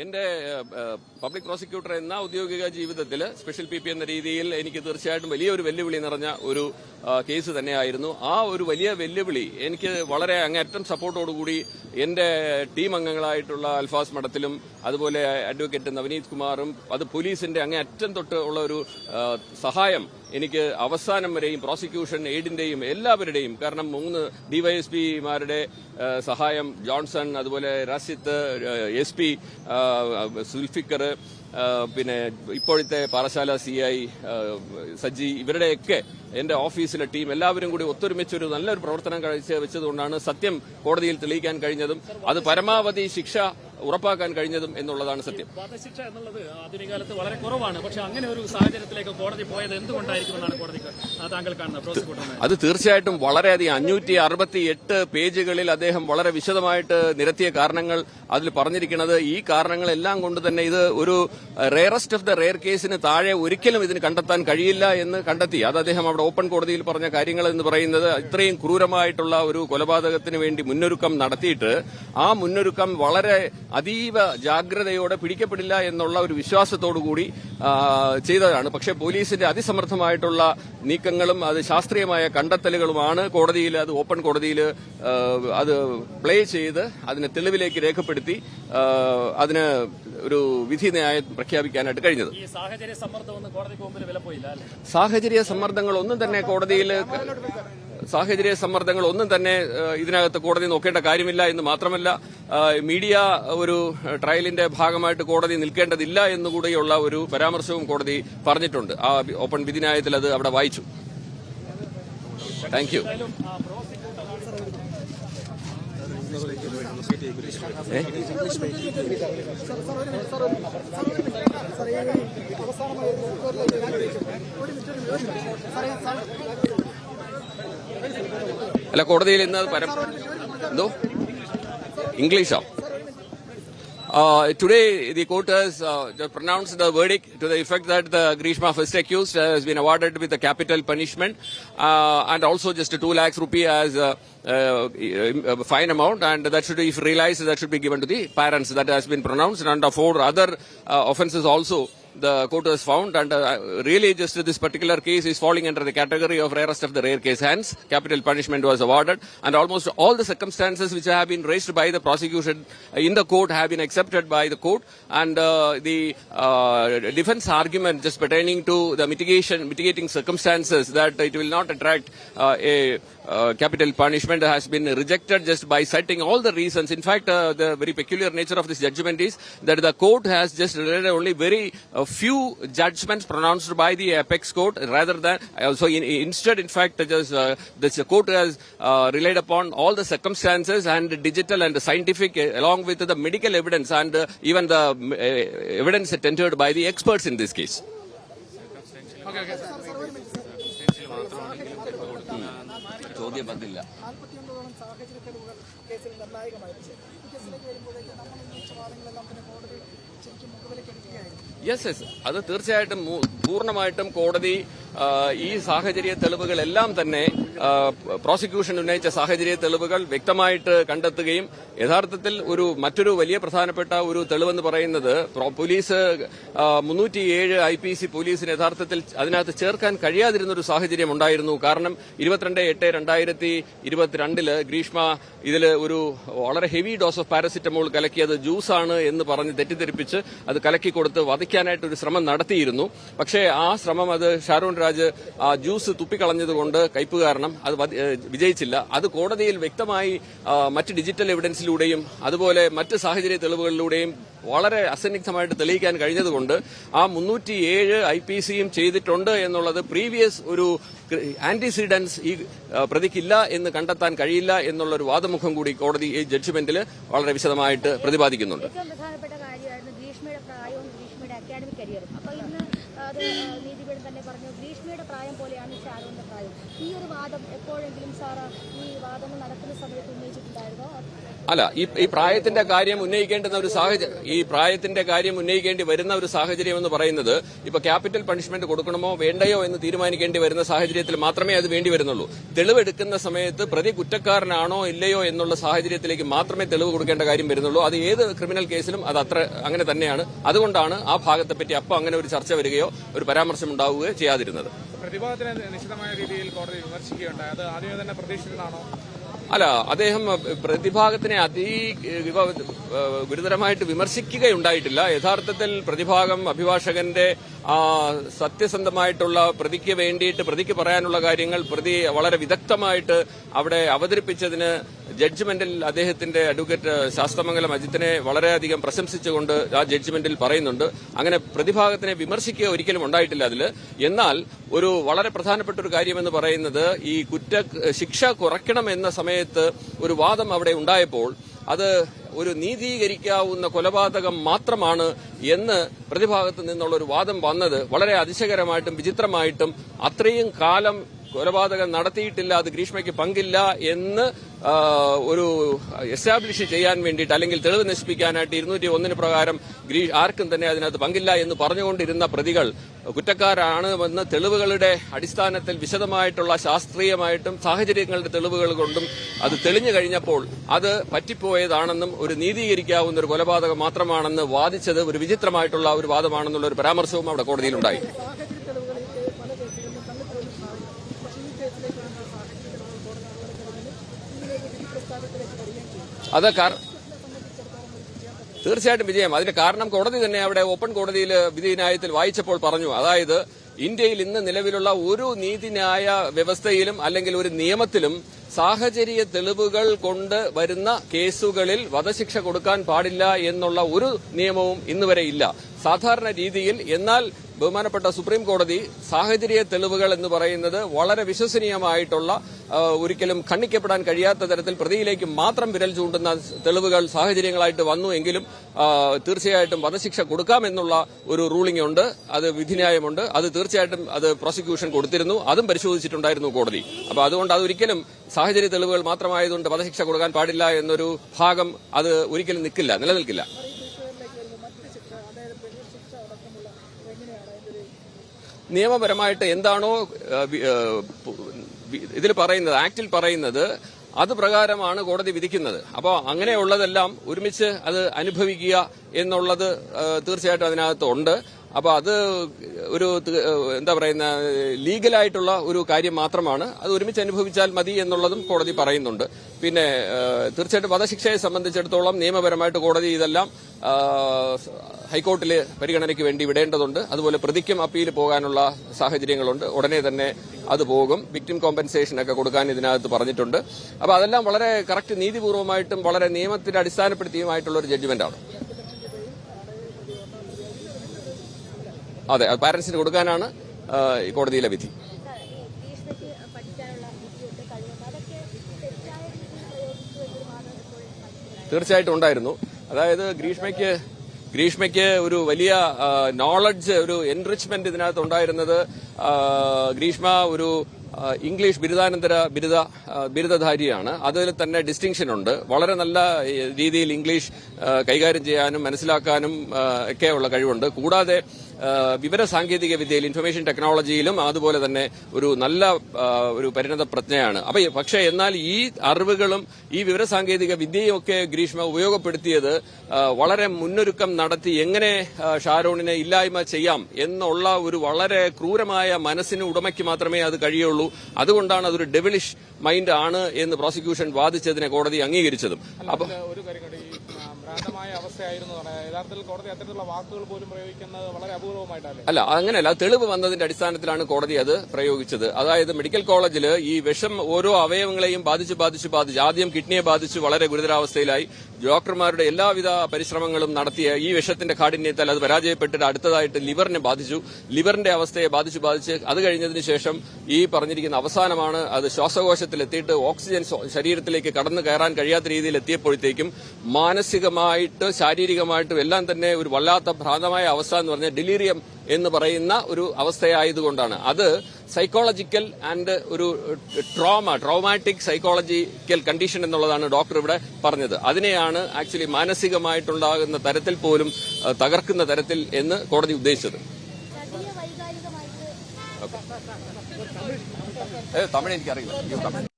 എന്റെ public prosecutor എന്ന ഔദ്യോഗിക ജീവിതത്തിൽ സ്പെഷ്യൽ പി പി എന്ന രീതിയിൽ എനിക്ക് തീർച്ചയായിട്ടും വലിയൊരു വെല്ലുവിളി നിറഞ്ഞ ഒരു കേസ് തന്നെയായിരുന്നു. ആ ഒരു വലിയ വെല്ലുവിളി എനിക്ക് വളരെ അങ്ങേറ്റം സപ്പോർട്ടോടുകൂടി എന്റെ ടീം അംഗങ്ങളായിട്ടുള്ള അൽഫാസ് മഠത്തിലും അതുപോലെ അഡ്വക്കേറ്റ് നവനീത് കുമാറും അത് പോലീസിന്റെ അങ്ങേ അറ്റം തൊട്ട് ഉള്ള ഒരു സഹായം എനിക്ക് അവസാനം വരെയും പ്രോസിക്യൂഷൻ എയ്ഡിന്റെയും എല്ലാവരുടെയും കാരണം മൂന്ന് ഡിവൈഎസ്പിമാരുടെ സഹായം ജോൺസൺ അതുപോലെ റസിത്ത് എസ് പി സുൽഫിക്കർ പിന്നെ ഇപ്പോഴത്തെ പാറശാല സി ഐ സജ്ജി ഇവരുടെയൊക്കെ എന്റെ ഓഫീസിലെ ടീം എല്ലാവരും കൂടി ഒത്തൊരുമിച്ച് ഒരു നല്ലൊരു പ്രവർത്തനം കഴിച്ച് വെച്ചതുകൊണ്ടാണ് സത്യം കോടതിയിൽ തെളിയിക്കാൻ കഴിഞ്ഞതും. അത് പരമാവധി ശിക്ഷ ഉറപ്പാക്കാൻ കഴിഞ്ഞതും എന്നുള്ളതാണ് സത്യം. വധശിക്ഷ എന്നുള്ളത് ആധുനിക കാലത്ത് വളരെ കുറവാണ്. പക്ഷെ അങ്ങനെ ഒരു സാഹചര്യത്തിലേക്ക് കോടതി പോയത് എന്തുകൊണ്ടായിരിക്കുമെന്നാണ് കോടതിക്ക് താങ്കൾ കാണുന്നത് അത് തീർച്ചയായിട്ടും വളരെയധികം അഞ്ഞൂറ്റി അറുപത്തി എട്ട് പേജുകളിൽ അദ്ദേഹം വളരെ വിശദമായിട്ട് നിരത്തിയ കാരണങ്ങൾ അതിൽ പറഞ്ഞിരിക്കുന്നത്. ഈ കാരണങ്ങളെല്ലാം കൊണ്ട് തന്നെ ഇത് ഒരു റെയറസ്റ്റ് ഓഫ് ദ റെയർ കേസിന് താഴെ ഒരിക്കലും ഇതിന് കണ്ടെത്താൻ കഴിയില്ല എന്ന് കണ്ടെത്തി. അത് അദ്ദേഹം അവിടെ ഓപ്പൺ കോടതിയിൽ പറഞ്ഞ കാര്യങ്ങൾ എന്ന് പറയുന്നത് ഇത്രയും ക്രൂരമായിട്ടുള്ള ഒരു കൊലപാതകത്തിന് വേണ്ടി മുന്നൊരുക്കം നടത്തിയിട്ട് ആ മുന്നൊരുക്കം വളരെ അതീവ ജാഗ്രതയോടെ പിടിക്കപ്പെടില്ല എന്നുള്ള ഒരു വിശ്വാസത്തോടുകൂടി കൂടി ചെയ്തതാണ്. പക്ഷേ പോലീസിന്റെ അതിസമർത്ഥമായിട്ടുള്ള നീക്കങ്ങളും അത് ശാസ്ത്രീയമായ കണ്ടെത്തലുകളുമാണ് കോടതിയിൽ അത് ഓപ്പൺ കോടതിയിൽ അത് പ്ലേ ചെയ്ത് അതിനെ തെളിവിലേക്ക് രേഖപ്പെടുത്തി അതിന് ഒരു വിധി ന്യായം പ്രഖ്യാപിക്കാനായിട്ട് കഴിഞ്ഞത്. സാഹചര്യ സമ്മർദ്ദങ്ങളൊന്നും തന്നെ കോടതിയിൽ സാഹചര്യ സമ്മർദ്ദങ്ങൾ ഒന്നും തന്നെ ഇതിനകത്ത് കോടതി നോക്കേണ്ട കാര്യമില്ല എന്ന് മാത്രമല്ല മീഡിയ ഒരു ട്രയലിന്റെ ഭാഗമായിട്ട് കോടതി നിൽക്കേണ്ടതില്ല എന്നുകൂടിയുള്ള ഒരു പരാമർശവും കോടതി പറഞ്ഞിട്ടുണ്ട്. ആ ഓപ്പൺ വിധിന്യായത്തിൽ അത് അവിടെ വായിച്ചു. Thank you. അല്ല കോടതിയിൽ ഇന്ന് അത് പരം എന്തോ ഇംഗ്ലീഷോ Uh, today, the court has uh, just pronounced the verdict to the effect that the Grishma first accused has been awarded with a capital punishment uh, and also just a 2 lakhs rupee as a uh, uh, fine amount and that should, if realized, that should be given to the parents. That has been pronounced and uh, four other uh, offences also the court has found and uh, really just this particular case is falling under the category of rarest of the rare case hence capital punishment was awarded and almost all the circumstances which have been raised by the prosecution in the court have been accepted by the court and uh, the uh, defense argument just pertaining to the mitigation mitigating circumstances that it will not attract uh, a uh, capital punishment has been rejected just by citing all the reasons. In fact, uh, the very peculiar nature of this judgment is that the court has just related only very uh, few judgments pronounced by the apex court rather than uh, so in, instead in fact just uh, this court has uh, relied upon all the circumstances and digital and scientific uh, along with the medical evidence and uh, even the uh, evidence tendered by the experts in this case മുഖവിലേക്ക് വന്നില്ല yes yes അത് തീർച്ചയായിട്ടും പൂർണമായിട്ടും കോടതി ഈ സാഹചര്യ തെളിവുകളെല്ലാം തന്നെ prosecution ഉന്നയിച്ച സാഹചര്യ തെളിവുകൾ വ്യക്തമായിട്ട് കണ്ടെത്തുകയും യഥാർത്ഥത്തിൽ ഒരു മറ്റൊരു വലിയ പ്രധാനപ്പെട്ട ഒരു തെളിവെന്ന് പറയുന്നത് പോലീസ് മുന്നൂറ്റിയേഴ് ഐ പി സി പോലീസിന് യഥാർത്ഥത്തിൽ അതിനകത്ത് ചേർക്കാൻ കഴിയാതിരുന്ന ഒരു സാഹചര്യം ഉണ്ടായിരുന്നു. കാരണം ഇരുപത്തിരണ്ട് എട്ട് രണ്ടായിരത്തി ഇരുപത്തിരണ്ടിൽ ഗ്രീഷ്മ ഇതിൽ ഒരു വളരെ ഹെവി ഡോസ് ഓഫ് പാരസിറ്റമോൾ കലക്കിയത് ജ്യൂസാണ് എന്ന് പറഞ്ഞ് തെറ്റിദ്ധരിപ്പിച്ച് അത് കലക്കി കൊടുത്ത് വധിക്കാനായിട്ട് ഒരു ശ്രമം നടത്തിയിരുന്നു. പക്ഷേ ആ ശ്രമം അത് ഷാരൂൺ രാജ് ആ ജ്യൂസ് തുപ്പിക്കളഞ്ഞതുകൊണ്ട് കയ്പ് കാരണം അത് വിജയിച്ചില്ല. അത് കോടതിയിൽ വ്യക്തമായി മറ്റ് ഡിജിറ്റൽ എവിഡൻസിലൂടെയും അതുപോലെ മറ്റ് സാഹചര്യ തെളിവുകളിലൂടെയും വളരെ അസന്നിഗ്ധമായിട്ട് തെളിയിക്കാൻ കഴിഞ്ഞതുകൊണ്ട് ആ മുന്നൂറ്റിയേഴ് ഐ പി സിയും ചെയ്തിട്ടുണ്ട് എന്നുള്ളത് പ്രീവിയസ് ഒരു ആന്റിസിഡൻസ് ഈ പ്രതിക്കില്ല എന്ന് കണ്ടെത്താൻ കഴിയില്ല എന്നുള്ള ഒരു വാദമുഖം കൂടി കോടതി ഈ ജഡ്ജ്മെന്റിൽ വളരെ വിശദമായിട്ട് പ്രതിപാദിക്കുന്നുണ്ട്. അത് നീതിപീഠം തന്നെ പറഞ്ഞു. ഭീഷ്മയുടെ പ്രായം പോലെയാണ് ഷാരോന്റെ പ്രായം. ഈ ഒരു വാദം എപ്പോഴെങ്കിലും സാർ ഈ വാദങ്ങൾ നടക്കുന്ന സമയത്ത് ഉന്നയിച്ചിട്ടുണ്ടായിരുന്നോ? അല്ല ഈ ഈ പ്രായത്തിന്റെ കാര്യം ഉന്നയിക്കേണ്ടുന്ന ഒരു സാഹചര്യം ഈ പ്രായത്തിന്റെ കാര്യം ഉന്നയിക്കേണ്ടി വരുന്ന ഒരു സാഹചര്യം എന്ന് പറയുന്നത് ഇപ്പൊ ക്യാപിറ്റൽ പണിഷ്മെന്റ് കൊടുക്കണമോ വേണ്ടയോ എന്ന് തീരുമാനിക്കേണ്ടി വരുന്ന സാഹചര്യത്തിൽ മാത്രമേ അത് വേണ്ടി വരുന്നുള്ളൂ. തെളിവെടുക്കുന്ന സമയത്ത് പ്രതി കുറ്റക്കാരനാണോ ഇല്ലയോ എന്നുള്ള സാഹചര്യത്തിലേക്ക് മാത്രമേ തെളിവ് കൊടുക്കേണ്ട കാര്യം വരുന്നുള്ളൂ. അത് ഏത് ക്രിമിനൽ കേസിലും അത് അത്ര അങ്ങനെ തന്നെയാണ്. അതുകൊണ്ടാണ് ആ ഭാഗത്തെപ്പറ്റി അപ്പോൾ അങ്ങനെ ഒരു ചർച്ച വരികയോ ഒരു പരാമർശം ഉണ്ടാവുകയോ ചെയ്യാതിരുന്നത്. പ്രതിഭാഗത്തിനെ രീതിയിൽ കോടതി വിമർശിക്കുകയുണ്ടായി. അത് ആദ്യമേ തന്നെ പ്രതീക്ഷിച്ചതാണോ അല്ല അദ്ദേഹം പ്രതിഭാഗത്തിനെ അതി ഗുരുതരമായിട്ട് വിമർശിക്കുകയുണ്ടായിട്ടില്ല. യഥാർത്ഥത്തിൽ പ്രതിഭാഗം അഭിഭാഷകന്റെ സത്യസന്ധമായിട്ടുള്ള പ്രതിക്ക് വേണ്ടിയിട്ട് പ്രതിക്ക് പറയാനുള്ള കാര്യങ്ങൾ പ്രതി വളരെ വിദഗ്ധമായിട്ട് അവിടെ അവതരിപ്പിച്ചതിന് ജഡ്ജ്മെന്റിൽ അദ്ദേഹത്തിന്റെ അഡ്വക്കേറ്റ് ശാസ്ത്രമംഗലം അജിത്തിനെ വളരെയധികം പ്രശംസിച്ചുകൊണ്ട് ആ ജഡ്ജ്മെന്റിൽ പറയുന്നുണ്ട്. അങ്ങനെ പ്രതിഭാഗത്തിനെ വിമർശിക്കുക ഒരിക്കലും ഉണ്ടായിട്ടില്ല അതിൽ എന്നാൽ ഒരു വളരെ പ്രധാനപ്പെട്ട ഒരു കാര്യമെന്ന് പറയുന്നത് ഈ കുറ്റ ശിക്ഷ കുറയ്ക്കണം എന്ന സമയത്ത് ഒരു വാദം അവിടെ ഉണ്ടായപ്പോൾ അത് ഒരു നീതീകരിക്കാവുന്ന കൊലപാതകം മാത്രമാണ് എന്ന് പ്രതിഭാഗത്ത് നിന്നുള്ള ഒരു വാദം വന്നത്. വളരെ അതിശയകരമായിട്ടും വിചിത്രമായിട്ടും അത്രയും കാലം കൊലപാതകം നടത്തിയിട്ടില്ല അത് ഗ്രീഷ്മയ്ക്ക് പങ്കില്ല എന്ന് ഒരു എസ്റ്റാബ്ലിഷ് ചെയ്യാൻ വേണ്ടിയിട്ട് അല്ലെങ്കിൽ തെളിവ് നശിപ്പിക്കാനായിട്ട് ഇരുന്നൂറ്റി ഒന്നിന് പ്രകാരം ആർക്കും തന്നെ അതിനകത്ത് പങ്കില്ല എന്ന് പറഞ്ഞുകൊണ്ടിരുന്ന പ്രതികൾ കുറ്റക്കാരാണ് എന്ന് തെളിവുകളുടെ അടിസ്ഥാനത്തിൽ വിശദമായിട്ടുള്ള ശാസ്ത്രീയമായിട്ടും സാഹചര്യങ്ങളുടെ തെളിവുകൾ കൊണ്ടും അത് തെളിഞ്ഞു കഴിഞ്ഞപ്പോൾ അത് പറ്റിപ്പോയതാണെന്നും ഒരു നീതീകരിക്കാവുന്ന ഒരു കൊലപാതകം മാത്രമാണെന്ന് വാദിച്ചത് ഒരു വിചിത്രമായിട്ടുള്ള ഒരു വാദമാണെന്നുള്ള ഒരു പരാമർശവും അവിടെ കോടതിയിലുണ്ടായി സാഹചര്യ തെളിവുകൾ ഈ പല കേസുകളിലും തള്ളിക്കളയുന്ന സാഹചര്യം പക്ഷേ ഈ കേസിലേക്ക് വന്ന സാഹചര്യ തെളിവുകൾ കോടതി അവരുടെ ഇതിലേക്ക് വിധി പ്രസ്താവത്തിലേക്ക് വരികയും ചെയ്തു അത് തീർച്ചയായിട്ടും വിജയം. അതിന് കാരണം കോടതി തന്നെ അവിടെ ഓപ്പൺ കോടതിയിൽ വിധിന്യായത്തിൽ വായിച്ചപ്പോൾ പറഞ്ഞു. അതായത് ഇന്ത്യയിൽ ഇന്ന് നിലവിലുള്ള ഒരു നീതിന്യായ വ്യവസ്ഥയിലും അല്ലെങ്കിൽ ഒരു നിയമത്തിലും സാഹചര്യ തെളിവുകൾ കൊണ്ട് വരുന്ന കേസുകളിൽ വധശിക്ഷ കൊടുക്കാൻ പാടില്ല എന്നുള്ള ഒരു നിയമവും ഇന്നുവരെ ഇല്ല. സാധാരണ രീതിയിൽ എന്നാൽ ബഹുമാനപ്പെട്ട സുപ്രീം കോടതി സാഹചര്യ തെളിവുകൾ എന്ന് പറയുന്നത് വളരെ വിശ്വസനീയമായിട്ടുള്ള ഒരിക്കലും ഖണ്ഡിക്കപ്പെടാൻ കഴിയാത്ത തരത്തിൽ പ്രതിയിലേക്ക് മാത്രം വിരൽ ചൂണ്ടുന്ന തെളിവുകൾ സാഹചര്യങ്ങളായിട്ട് വന്നു എങ്കിലും തീർച്ചയായിട്ടും വധശിക്ഷ കൊടുക്കാമെന്നുള്ള ഒരു റൂളിംഗ് ഉണ്ട്. അത് വിധിന്യായമുണ്ട്. അത് തീർച്ചയായിട്ടും അത് പ്രോസിക്യൂഷൻ കൊടുത്തിരുന്നു. അതും പരിശോധിച്ചിട്ടുണ്ടായിരുന്നു കോടതി. അപ്പൊ അതുകൊണ്ട് അത് ഒരിക്കലും സാഹചര്യ തെളിവുകൾ മാത്രമായതുകൊണ്ട് വധശിക്ഷ കൊടുക്കാൻ പാടില്ല എന്നൊരു ഭാഗം അത് ഒരിക്കലും നിൽക്കില്ല നിലനിൽക്കില്ല. നിയമപരമായിട്ട് എന്താണോ ഇതിൽ പറയുന്നത് ആക്ടിൽ പറയുന്നത് അത് പ്രകാരമാണ് കോടതി വിധിക്കുന്നത്. അപ്പോൾ അങ്ങനെയുള്ളതെല്ലാം ഒരുമിച്ച് അത് അനുഭവിക്കുക എന്നുള്ളത് തീർച്ചയായിട്ടും അതിനകത്ത് ഉണ്ട്. അപ്പോൾ അത് ഒരു എന്താ പറയുന്ന ലീഗലായിട്ടുള്ള ഒരു കാര്യം മാത്രമാണ്. അത് ഒരുമിച്ച് അനുഭവിച്ചാൽ മതി എന്നുള്ളതും കോടതി പറയുന്നുണ്ട്. പിന്നെ തീർച്ചയായിട്ടും വധശിക്ഷയെ സംബന്ധിച്ചിടത്തോളം നിയമപരമായിട്ട് കോടതി ഇതെല്ലാം ഹൈക്കോർട്ടിലെ പരിഗണനയ്ക്ക് വേണ്ടി വിടേണ്ടതുണ്ട്. അതുപോലെ പ്രതിക്കും അപ്പീൽ പോകാനുള്ള സാഹചര്യങ്ങളുണ്ട്. ഉടനെ തന്നെ അത് പോകും. വിക്ടിം കോമ്പൻസേഷൻ ഒക്കെ കൊടുക്കാൻ ഇതിനകത്ത് പറഞ്ഞിട്ടുണ്ട്. അപ്പോൾ അതെല്ലാം വളരെ കറക്റ്റ് നീതിപൂർവമായിട്ടും വളരെ നിയമത്തിന്റെ അടിസ്ഥാനപ്പെടുത്തിയുമായിട്ടുള്ള ഒരു ജഡ്ജ്മെന്റാണ് അതെ പാരന്റ്സിന് കൊടുക്കാനാണ് കോടതിയിലെ വിധി. തീർച്ചയായിട്ടും ഉണ്ടായിരുന്നു. അതായത് ഗ്രീഷ്മയ്ക്ക് ഗ്രീഷ്മയ്ക്ക് ഒരു വലിയ നോളജ് ഒരു എൻറിച്ച്മെന്റ് ഇതിനകത്ത് ഉണ്ടായിരുന്നത് ഗ്രീഷ്മ ഒരു ഇംഗ്ലീഷ് ബിരുദാനന്തര ബിരുദ ബിരുദധാരിയാണ്. അതിൽ തന്നെ ഡിസ്റ്റിങ്ഷൻ ഉണ്ട്. വളരെ നല്ല രീതിയിൽ ഇംഗ്ലീഷ് കൈകാര്യം ചെയ്യാനും മനസ്സിലാക്കാനും ഒക്കെയുള്ള കഴിവുണ്ട്. കൂടാതെ വിവര സാങ്കേതിക വിദ്യയിൽ ഇൻഫർമേഷൻ ടെക്നോളജിയിലും അതുപോലെ തന്നെ ഒരു നല്ല ഒരു പരിണത പ്രജ്ഞയാണ്. അപ്പൊ പക്ഷേ എന്നാൽ ഈ അറിവുകളും ഈ വിവര സാങ്കേതിക വിദ്യയും ഒക്കെ ഗ്രീഷ്മ ഉപയോഗപ്പെടുത്തിയത് വളരെ മുന്നൊരുക്കം നടത്തി എങ്ങനെ ഷാരോണിനെ ഇല്ലായ്മ ചെയ്യാം എന്നുള്ള ഒരു വളരെ ക്രൂരമായ മനസ്സിന് ഉടമയ്ക്ക് മാത്രമേ അത് കഴിയുള്ളൂ. അതുകൊണ്ടാണ് അതൊരു ഡെവിലിഷ് മൈൻഡ് ആണ് എന്ന് പ്രോസിക്യൂഷൻ വാദിച്ചതിനെ കോടതി അംഗീകരിച്ചതും. അപ്പൊ ഒരു കാര്യം ഭ്രാന്തമായ അവസ്ഥയായിരുന്നു യഥാർത്ഥത്തിൽ കോടതി അത്തരത്തിലുള്ള വാക്കുകൾ പോലും പ്രയോഗിക്കുന്നത് വളരെ അപൂർവമായിട്ടല്ലേ അല്ല അങ്ങനെയല്ല. തെളിവ് വന്നതിന്റെ അടിസ്ഥാനത്തിലാണ് കോടതി അത് പ്രയോഗിച്ചത്. അതായത് മെഡിക്കൽ കോളേജിൽ ഈ വിഷം ഓരോ അവയവങ്ങളെയും ബാധിച്ച് ബാധിച്ച് ബാധിച്ച് ആദ്യം കിഡ്നിയെ ബാധിച്ച് വളരെ ഗുരുതരാവസ്ഥയിലായി. ഡോക്ടർമാരുടെ എല്ലാവിധ പരിശ്രമങ്ങളും നടത്തിയ ഈ വിഷത്തിന്റെ കാഠിന്യത്താൽ അത് പരാജയപ്പെട്ടിട്ട് അടുത്തതായിട്ട് ലിവറിനെ ബാധിച്ചു. ലിവറിന്റെ അവസ്ഥയെ ബാധിച്ച് ബാധിച്ച് അത് കഴിഞ്ഞതിന് ശേഷം ഈ പറഞ്ഞിരിക്കുന്ന അവസാനമാണ് അത് ശ്വാസകോശത്തിൽ എത്തിയിട്ട് ഓക്സിജൻ ശരീരത്തിലേക്ക് കടന്നു കയറാൻ കഴിയാത്ത രീതിയിൽ എത്തിയപ്പോഴത്തേക്കും മാനസികമായിട്ട് ശാരീരികമായിട്ടും എല്ലാം തന്നെ ഒരു വല്ലാത്ത ഭ്രാന്തമായ അവസ്ഥ എന്ന് പറഞ്ഞാൽ ഡിലീറിയം എന്ന് പറയുന്ന ഒരു അവസ്ഥയായതുകൊണ്ടാണ്. അത് സൈക്കോളജിക്കൽ ആൻഡ് ഒരു ട്രോമ ട്രോമാറ്റിക് സൈക്കോളജിക്കൽ കണ്ടീഷൻ എന്നുള്ളതാണ് ഡോക്ടർ ഇവിടെ പറഞ്ഞത്. അതിനെയാണ് ആക്ച്വലി മാനസികമായിട്ടുണ്ടാകുന്ന തരത്തിൽ പോലും തകർക്കുന്ന തരത്തിൽ എന്ന് കോടതി ഉദ്ദേശിച്ചത്. തമിഴ് എനിക്കറിയില്ല.